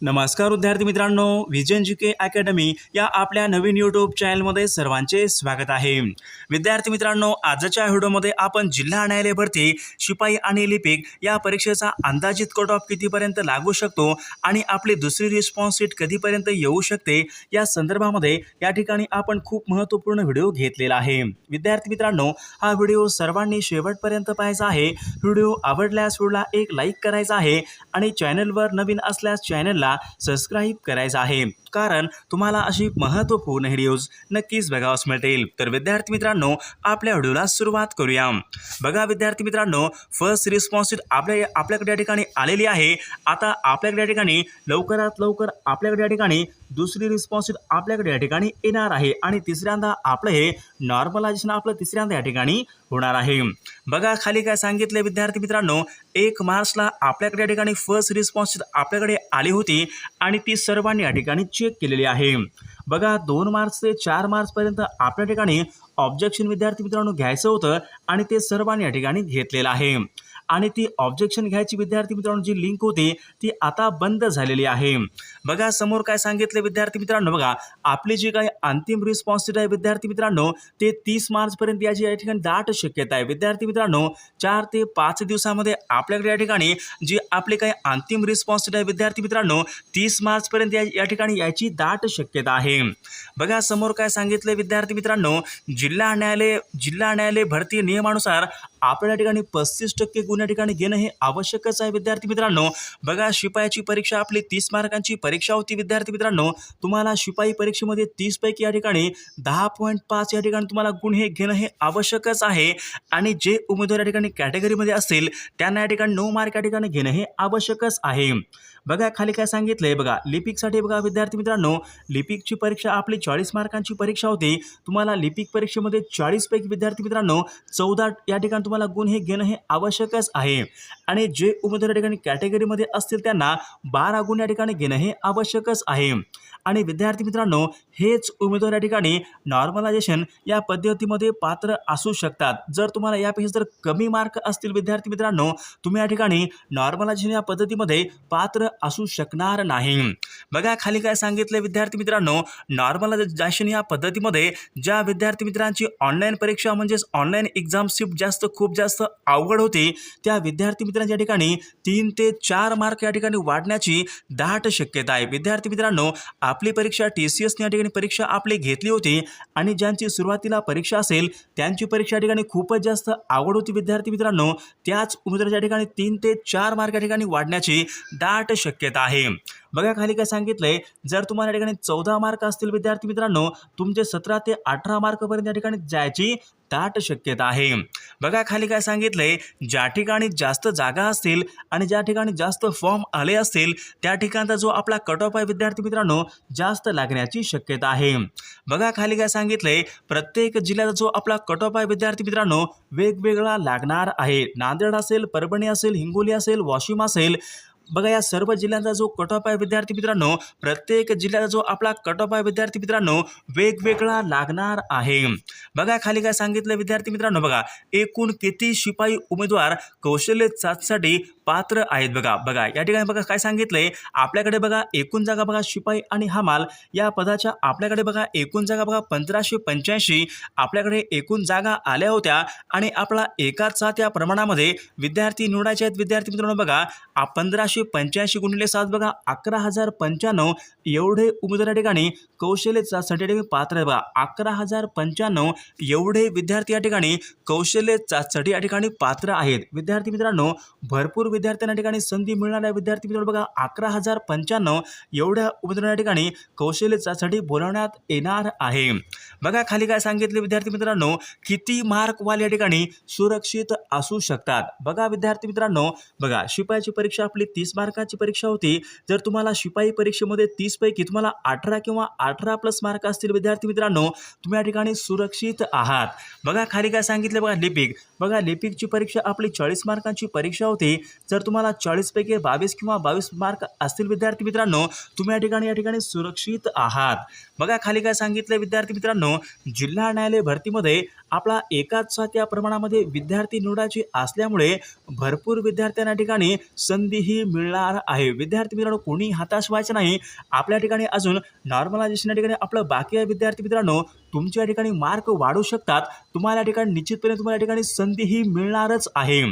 नमस्कार विद्यार्थी मित्रांनो व्हिजन जी के अकॅडमी या आपल्या नवीन यूट्यूब चॅनलमध्ये सर्वांचे स्वागत आहे. विद्यार्थी मित्रांनो आजच्या व्हिडिओमध्ये आपण जिल्हा न्यायालय भरती शिपाई आणि लिपिक या परीक्षेचा अंदाजित कट ऑफ कितीपर्यंत लागू शकतो आणि आपली दुसरी रिस्पॉन्स सीट कधीपर्यंत येऊ शकते या संदर्भामध्ये या ठिकाणी आपण खूप महत्त्वपूर्ण व्हिडिओ घेतलेला आहे. विद्यार्थी मित्रांनो हा व्हिडिओ सर्वांनी शेवटपर्यंत पाहायचा आहे. व्हिडिओ आवडल्यास व्हिडिओला एक लाईक करायचा आहे आणि चॅनलवर नवीन असल्यास चॅनलला सबस्क्राईब करायचं आहे. कारण तुम्हाला अशी महत्त्वपूर्ण व्हिडिओज नक्कीच बघावास मिळतील. तर विद्यार्थी मित्रांनो आपल्या व्हिडिओला सुरुवात करूया. बघा विद्यार्थी मित्रांनो फर्स्ट रिस्पॉन्स आपल्या आपल्याकडे या ठिकाणी आलेली आहे. आता आपल्याकडे या ठिकाणी लवकरात लवकर आपल्याकडे या ठिकाणी दुसरी रिस्पॉन्स आपल्याकडे या ठिकाणी येणार आहे. आणि तिसऱ्यांदा आपलं हे नॉर्मलायझेशन आपलं तिसऱ्यांदा या ठिकाणी होणार आहे. बघा खाली काय सांगितले विद्यार्थी मित्रांनो एक मार्चला आपल्याकडे या ठिकाणी फर्स्ट रिस्पॉन्सिबिल आपल्याकडे आली होती आणि ती सर्वांनी या ठिकाणी चेक केलेली आहे. बघा दोन मार्च ते चार मार्चपर्यंत आपल्या ठिकाणी ऑब्जेक्शन विद्यार्थी मित्रांनो घ्यायचं होतं आणि ते सर्वांनी या ठिकाणी घेतलेलं आहे. आणि ती ऑब्जेक्शन घ्यायची विद्यार्थी मित्रांनो जी लिंक होती ती आता बंद झालेली आहे. बघा समोर काय सांगितलं विद्यार्थी मित्रांनो बघा आपली जी काही अंतिम रिस्पॉन्स आहे विद्यार्थी मित्रांनो ते तीस मार्चपर्यंत याची या ठिकाणी दाट शक्यता आहे. विद्यार्थी मित्रांनो चार ते पाच दिवसामध्ये आपल्याकडे या ठिकाणी जी आपली काही अंतिम रिस्पॉन्स आहे विद्यार्थी मित्रांनो तीस मार्चपर्यंत या या ठिकाणी याची दाट शक्यता आहे. बघा समोर काय सांगितलं विद्यार्थी मित्रांनो जिल्हा न्यायालय जिल्हा न्यायालय भरती नियमानुसार आपल्या या ठिकाणी पस्तीस टक्के गुण या ठिकाणी घेणं हे आवश्यकच आहे विद्यार्थी मित्रांनो. बघा शिपायाची परीक्षा आपली तीस मार्कांची परीक्षा होती विद्यार्थी मित्रांनो. तुम्हाला शिपाई परीक्षेमध्ये तीसपैकी या ठिकाणी दहा पॉईंट पाच या ठिकाणी तुम्हाला गुण हे घेणं हे आवश्यकच आहे. आणि जे उमेदवार या ठिकाणी कॅटेगरीमध्ये असतील त्यांना या ठिकाणी नऊ मार्क या ठिकाणी घेणं हे आवश्यकच आहे. बघा खाली काय सांगितलंय. बघा लिपिकसाठी बघा विद्यार्थी मित्रांनो लिपिकची परीक्षा आपली चाळीस मार्कांची परीक्षा होती. तुम्हाला लिपिक परीक्षेमध्ये चाळीसपैकी विद्यार्थी मित्रांनो चौदा या ठिकाणी तुम्हाला गुण हे घेणं हे आवश्यकच आहे. आणि जे उमेदवार या ठिकाणी कॅटेगरीमध्ये असतील त्यांना बारा गुण या ठिकाणी घेणं हे आवश्यकच आहे. आणि विद्यार्थी मित्रांनो हेच उमेदवार या ठिकाणी नॉर्मलायझेशन या पद्धतीमध्ये पात्र असू शकतात. जर तुम्हाला यापेक्षा जर कमी मार्क असतील विद्यार्थी मित्रांनो तुम्ही या ठिकाणी नॉर्मलायझेशन या पद्धतीमध्ये पात्र असू शकणार नाही. बघा खाली काय सांगितलं विद्यार्थी मित्रांनो नॉर्मलायझेशन या पद्धतीमध्ये ज्या विद्यार्थी मित्रांची ऑनलाईन परीक्षा म्हणजेच ऑनलाईन एक्झाम शिफ्ट जास्त खूप जास्त अवघड होती त्या विद्यार्थी मित्रांच्या ठिकाणी तीन ते चार मार्क या ठिकाणी वाढण्याची दाट शक्यता आहे. विद्यार्थी मित्रांनो आपली परीक्षा टी सी एसने या ठिकाणी परीक्षा आपली घेतली होती आणि ज्यांची सुरुवातीला परीक्षा असेल त्यांची परीक्षा या ठिकाणी खूपच जास्त आवड होती विद्यार्थी मित्रांनो. त्याच उमेदवाराच्या ठिकाणी तीन ते चार मार्क या ठिकाणी वाढण्याची दाट शक्यता आहे. बघा खाली काय सांगितलंय. जर तुम्हाला या ठिकाणी चौदा मार्क असतील विद्यार्थी मित्रांनो तुमचे सतरा ते अठरा मार्कपर्यंत या ठिकाणी जायची दाट शक्यता आहे. बघा खाली काय सांगितलंय. ज्या ठिकाणी जास्त जागा असतील आणि ज्या ठिकाणी जास्त फॉर्म आले असतील त्या ठिकाणचा जो आपला कट ऑफ आहे विद्यार्थी मित्रांनो जास्त लागण्याची शक्यता आहे. बघा खाली काय सांगितलंय. प्रत्येक जिल्ह्याचा जो आपला कट ऑफ आहे विद्यार्थी मित्रांनो वेगवेगळा लागणार आहे. नांदेड असेल परभणी असेल हिंगोली असेल वाशिम असेल बघा या सर्व जिल्ह्यांचा जो कट ऑफ आहे विद्यार्थी मित्रांनो प्रत्येक जिल्ह्याचा जो आपला कट ऑफ आहे विद्यार्थी मित्रांनो वेगवेगळा लागणार आहे. बघा खाली काय सांगितलं विद्यार्थी मित्रांनो बघा एकूण किती शिपाई उमेदवार कौशल्य चाचणीसाठी पात्र आहेत बघा. बघा या ठिकाणी बघा काय सांगितलंय आपल्याकडे बघा एकूण जागा बघा शिपाई आणि हमाल या पदाच्या आपल्याकडे बघा एकूण जागा बघा पंधराशे पंच्याऐंशी. आपल्याकडे एकूण जागा आल्या होत्या आणि आपला एकाचा त्या प्रमाणामध्ये विद्यार्थी निवडायचे आहेत. विद्यार्थी मित्रांनो बघा पंधराशे पंधराशे पंच्याऐंशी गुणिले सात बघा अकरा हजार पंच्याण्णव एवढे उमेदवार या ठिकाणी कौशल्य चाचणीसाठी ठिकाणी पात्र आहे बघा. अकरा हजार पंच्याण्णव एवढे विद्यार्थी या ठिकाणी कौशल्य चाचणीसाठी या ठिकाणी पात्र आहेत. विद्यार्थी मित्रांनो भरपूर विद्यार्थ्यांना ठिकाणी संधी मिळणाऱ्या विद्यार्थी मित्रांनो बघा अकरा हजार पंच्याण्णव एवढ्या उमेदवारांना या ठिकाणी कौशल्य चाचणीसाठी बोलावण्यात येणार आहे. बघा खाली काय सांगितले विद्यार्थी मित्रांनो किती मार्कवाले या ठिकाणी सुरक्षित असू शकतात. बघा विद्यार्थी मित्रांनो बघा शिपायाची परीक्षा आपली तीस मार्काची परीक्षा होती. जर तुम्हाला शिपाई परीक्षेमध्ये तीसपैकी तुम्हाला अठरा किंवा अठरा प्लस मार्क असतील विद्यार्थी मित्रांनो तुम्ही या ठिकाणी सुरक्षित आहात. बघा खाली काय सांगितलं बघा लिपिक. बघा लिपिकची परीक्षा आपली चाळीस मार्कांची परीक्षा होती. जर तुम्हाला चाळीसपैकी बावीस किंवा बावीस मार्क असतील विद्यार्थी मित्रांनो तुम्ही या ठिकाणी या ठिकाणी सुरक्षित आहात. बघा खाली काय सांगितलं विद्यार्थी मित्रांनो जिल्हा न्यायालय भरतीमध्ये आपला एकाच त्या प्रमाणामध्ये विद्यार्थी निवडायची असल्यामुळे भरपूर विद्यार्थ्यांना ठिकाणी ठिकाणी संधीही मिळणार आहे. विद्यार्थी मित्रांनो कोणी हताश व्हायचं नाही. आपल्या ठिकाणी अजून नॉर्मलायझेशन या ठिकाणी आपलं बाकी आहे. विद्यार्थी मित्रांनो तुमच्या ठिकाणी मार्क वाढू शकतात तुम्हाला या ठिकाणी निश्चितपणे तुम्हाला या ठिकाणी संधीही मिळणारच आहे.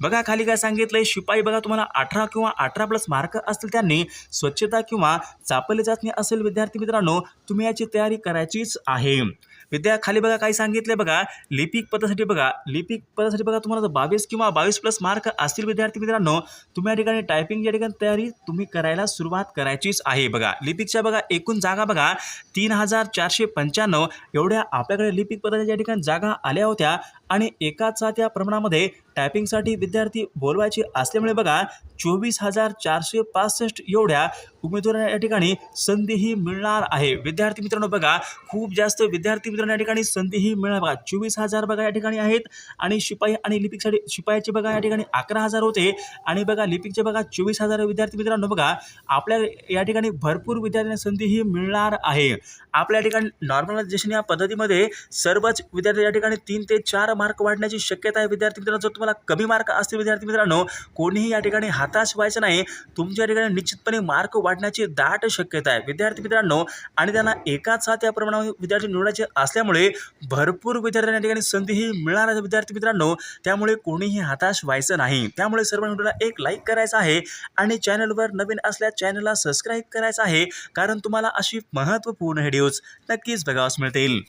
बघा खाली काय सांगितलंय शिपाई बघा तुम्हाला अठरा किंवा अठरा प्लस मार्क असतील त्यांनी स्वच्छता किंवा चापली चाचणी असेल विद्यार्थी मित्रांनो तुम्ही याची तयारी करायचीच आहे. विद्या खाली बघा काय सांगितलंय बघा लिपिक पदासाठी बघा लिपिक पदासाठी बघा तुम्हाला जर बावीस किंवा बावीस प्लस मार्क असतील विद्यार्थी मित्रांनो तुम्ही या ठिकाणी टायपिंग या ठिकाणी तयारी तुम्ही करायला सुरुवात करायचीच आहे. बघा लिपिकच्या बघा एकूण जागा बघा तीन हजार चारशे पंच्याण्णव एवढ्या आपल्याकडे लिपिक पदाच्या ज्या ठिकाणी जागा आल्या होत्या आणि एकाचा त्या प्रमाणामध्ये टायपिंगसाठी विद्यार्थी बोलवायचे असल्यामुळे बघा चोवीस हजार चारशे पासष्ट एवढ्या उमेदवारांना या ठिकाणी संधीही मिळणार आहे. विद्यार्थी मित्रांनो बघा खूप जास्त विद्यार्थी मित्रांनो या ठिकाणी संधीही मिळणार बघा. चोवीस हजार बघा या ठिकाणी आहेत आणि शिपाई आणि लिपिकसाठी शिपायाचे बघा या ठिकाणी अकरा हजार होते. आणि बघा लिपिकचे बघा चोवीस हजार विद्यार्थी मित्रांनो बघा आपल्या या ठिकाणी भरपूर विद्यार्थ्यांना संधीही मिळणार आहे. आपल्या ठिकाणी नॉर्मलायझेशन या पद्धतीमध्ये सर्वच विद्यार्थी या ठिकाणी तीन ते चार मार्क वाढण्याची शक्यता आहे विद्यार्थी मित्रांनो. जर तुम्हाला कमी मार्क असतील विद्यार्थी मित्रांनो कोणीही या ठिकाणी हताश व्हायचं नाही. तुमच्या ठिकाणी निश्चितपणे मार्क वाढण्याची दाट शक्यता आहे. विद्यार्थी मित्रांनो आणि त्यांना एकाच साथ या विद्यार्थी निवडायचे असल्यामुळे भरपूर विद्यार्थ्यांना या ठिकाणी संधीही मिळणार आहे विद्यार्थी मित्रांनो. त्यामुळे कोणीही हताश व्हायचं नाही. त्यामुळे सर्व व्हिडिओला एक लाईक करायचा आहे आणि चॅनलवर नवीन असल्यास चॅनलला सबस्क्राईब करायचं आहे. कारण तुम्हाला अशी महत्त्वपूर्ण व्हिडिओज नक्कीच बघावास मिळतील.